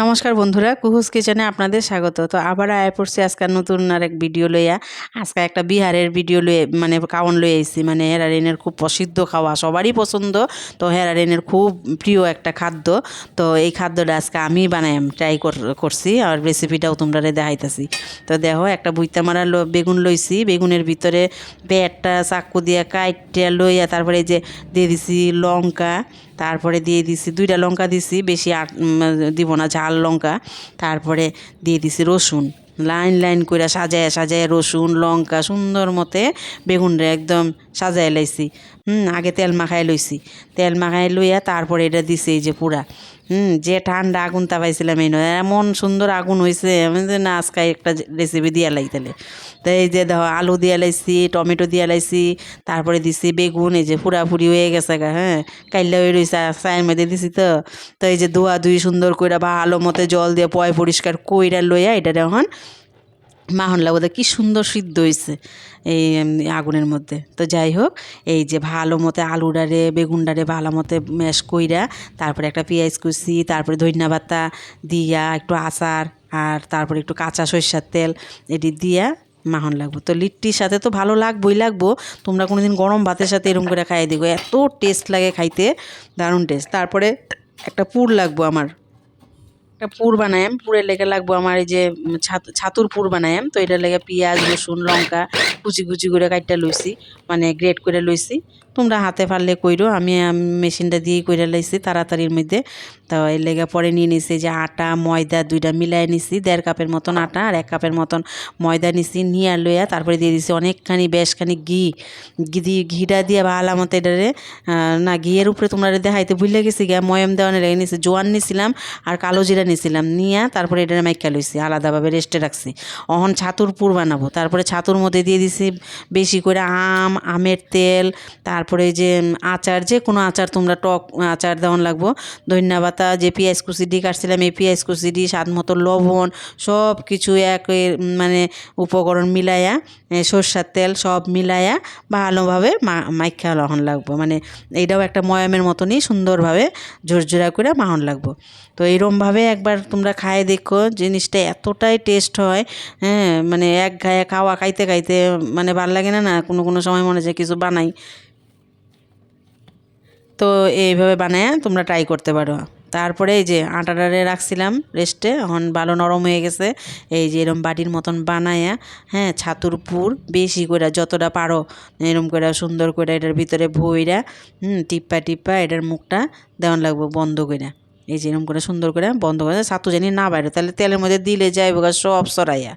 নমস্কার বন্ধুরা, কুহুস কিচেনে আপনাদের স্বাগত। তো আবার আয় পড়ছি আজকাল নতুন আর এক ভিডিও লইয়া। আজকে একটা বিহারের ভিডিও লয়ে মানে কাউন লই আইছি। মানে হেরারিনের খুব প্রসিদ্ধ খাওয়া, সবারই পছন্দ। তো হেরারিনের খুব প্রিয় একটা খাদ্য। তো এই খাদ্যটা আজকে আমি বানাই ট্রাই করছি। আর রেসিপিটাও তোমরা দেখাইতেছি। তো দেখো, একটা বুইতা মারা বেগুন লইছি। বেগুনের ভিতরে পেটটা চাকু দিয়া কাইটটা লইয়া, তারপরে যে দিয়ে দিছি লঙ্কা। তারপরে দিয়ে দিছি, দুইটা লঙ্কা দিছি, বেশি দিব না, ঝাল লঙ্কা। তারপরে দিয়ে দিছি রসুন। লাইন লাইন করে সাজায় সাজায় রসুন, লঙ্কা, সুন্দর মতে বেগুনটা একদম সাজায় লাইছি। হুম, আগে তেল মাখায় লইছি। তেল মাখায় লইয়া তারপরে এটা দিছি এই যে পুরা। হুম, যে ঠান্ডা আগুন তাপাইছিলাম এই নয়, এমন সুন্দর আগুন হয়েছে আমি যে না, আজকে একটা রেসিপি দিয়া লাইতালে তো এই যে ধর আলু দিয়া লাইছি, টমেটো দিয়া লাইছি, তারপরে দিছি বেগুন, এই যে পুরাপুরি হয়ে গেছে গা হ্যাঁ কাইল্লা হয়ে রয়েছে চায়ের মধ্যে দিছি তো। তো এই যে ধোয়া ধুই সুন্দর কইরা ভালো মতো জল দিয়ে পয় পরিষ্কার কইরা লইয়া এটা এখন মাহন লাগবে কি সুন্দর সিদ্ধ হয়েছে এই আগুনের মধ্যে। তো যাই হোক, এই যে ভালো মতো আলুডারে, বেগুনডারে ভালো মতো ম্যাশ কইরা তারপরে একটা পেঁয়াজ কুচি, তারপরে ধনিয়া পাতা দিয়া একটু আচার আর তারপরে একটু কাঁচা সরষার তেল এটি দিয়া মাখন লাগবো। তো লিট্টির সাথে তো ভালো লাগবোই লাগবো। তোমরা কোনো দিন গরম ভাতের সাথে এরকম করে খাইয়ে দিগো এত টেস্ট লাগে খাইতে, দারুণ টেস্ট। তারপরে একটা পুর লাগবো আমার। একটা পুর বানায়াম পুরের লেগে লাগবো আমার এই যে ছাতুর পুর বানায়াম তো এটার লেগে পেঁয়াজ, রসুন, লঙ্কা কুচি কুচি করে কাটটা লইছি মানে গ্রেট করে লইছি। তোমরা হাতে পারলে কইরো, আমি মেশিনটা দিয়ে কইরা লাইছি তাড়াতাড়ির মধ্যে। তো এর লেগে পরে নিয়ে নিছি যে আটা, ময়দা দুইটা মিলাই নিছি, দেড় কাপের মতন আটা আর এক কাপের মতন ময়দা নিছি, নিয়ে লইয়া তারপরে দিয়ে দিছি অনেকখানি, বেশখানি ঘি। ঘি দিয়ে ঘিটা দিয়ে ভালো মতো এটারে না ঘিয়ের উপরে তোমরা দেখাইতে ভুলে গেছি গিয়া ময়ম দেওয়ানে লেগে নিছি। জোয়ান নিছিলাম আর কালো জিরা নিছিলাম নিয়ে তারপরে এটা মাইকা লইছি, আলাদাভাবে রেস্টে রাখছি। অহন ছাতুর পুর বানাবো, তারপরে ছাতুর মধ্যে দিয়ে দিছি বেশি করে আম, আমের তেল, তারপরে যে আচার যে কোনো আচার তোমরা টক আচার দেওয়ান লাগবো ধনিয়া পাতা, যে পেঁয়াজ কুচি দিয়ে কাটছিলাম, এই পেঁয়াজ কুচি দিয়ে স্বাদ মতো লবণ সব কিছু এক মানে উপকরণ মিলাইয়া সর্ষার তেল সব মিলাইয়া ভালোভাবে মাইখা লহন লাগবো। মানে এইটাও একটা ময়ামের মতনই সুন্দরভাবে ঝরঝরা করে মাহন লাগবো। তো এইরমভাবে একবার তোমরা খায় দেখো, জিনিসটা এতটাই টেস্ট হয় হ্যাঁ মানে এক গায়ে খাওয়া খাইতে খাইতে মানে ভালো লাগে না না, কোনো কোনো সময় মনে হয় কিছু বানাই। তো এইভাবে বানায় তোমরা ট্রাই করতে পারো। তারপরে এই যে আটাটারে রাখছিলাম রেস্টে এখন ভালো নরম হয়ে গেছে, এই যে এরম বাটির মতন বানায়া হ্যাঁ ছাতুর পুর বেশি করে যতটা পারো, এরম করে সুন্দর করে এটার ভিতরে ভইরা, হুম টিপ্পা টিপ্পা এটার মুখটা দেওয়ান লাগবো বন্ধ করে এই যে এরকম করে সুন্দর করে বন্ধ করে ছাতু জানি না বাইরে, তাহলে তেলের মধ্যে দিলে যাইব সব সরাইয়া।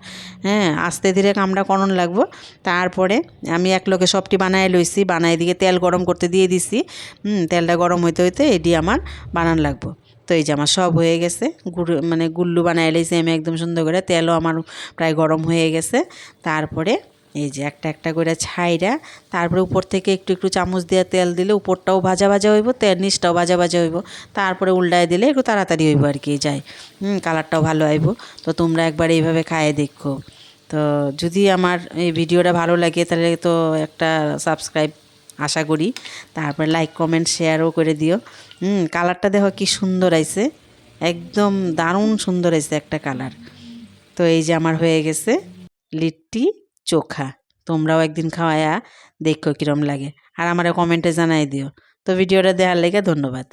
হ্যাঁ আস্তে ধীরে কামড়া করণ লাগবো। তারপরে আমি এক লোকে সবটি বানায় লইছি বানাই দিকে তেল গরম করতে দিয়ে দিছি। হুম, তেলটা গরম হইতে হইতে এটি আমার বানান লাগবো। তো এই যে আমার সব হয়ে গেছে। গুড় মানে গুল্লু বানাই লাইছি আমি একদম সুন্দর করে। তেলও আমার প্রায় গরম হয়ে গেছে। তারপরে এই যে একটা একটা করে ছাইরা, তারপরে উপর থেকে একটু একটু চামচ দিয়ে তেল দিলে উপরটাও ভাজা ভাজা হইব, তেল নিচটাও ভাজা ভাজা হইব। তারপরে উল্টায় দিলে একটু তাড়াতাড়ি হইব আর কি যাই হুম, কালারটাও ভালো আইব। তো তোমরা একবার এইভাবে খায়ে দেখো। তো যদি আমার এই ভিডিওটা ভালো লাগে তাহলে তো একটা সাবস্ক্রাইব আশা করি। তারপরে লাইক, কমেন্ট, শেয়ারও করে দিও। হুম, কালারটা দেখো কি সুন্দর আইছে। একদম দারুণ সুন্দর আইছে একটা কালার। তো এই যে আমার হয়ে গেছে লিট্টি। চোখা। তোমরাও একদিন খাওয়ায়া দেখো কীরম লাগে। আর আমার কমেন্টে জানাই দিও। তো ভিডিওটা দেওয়ার লেগে ধন্যবাদ।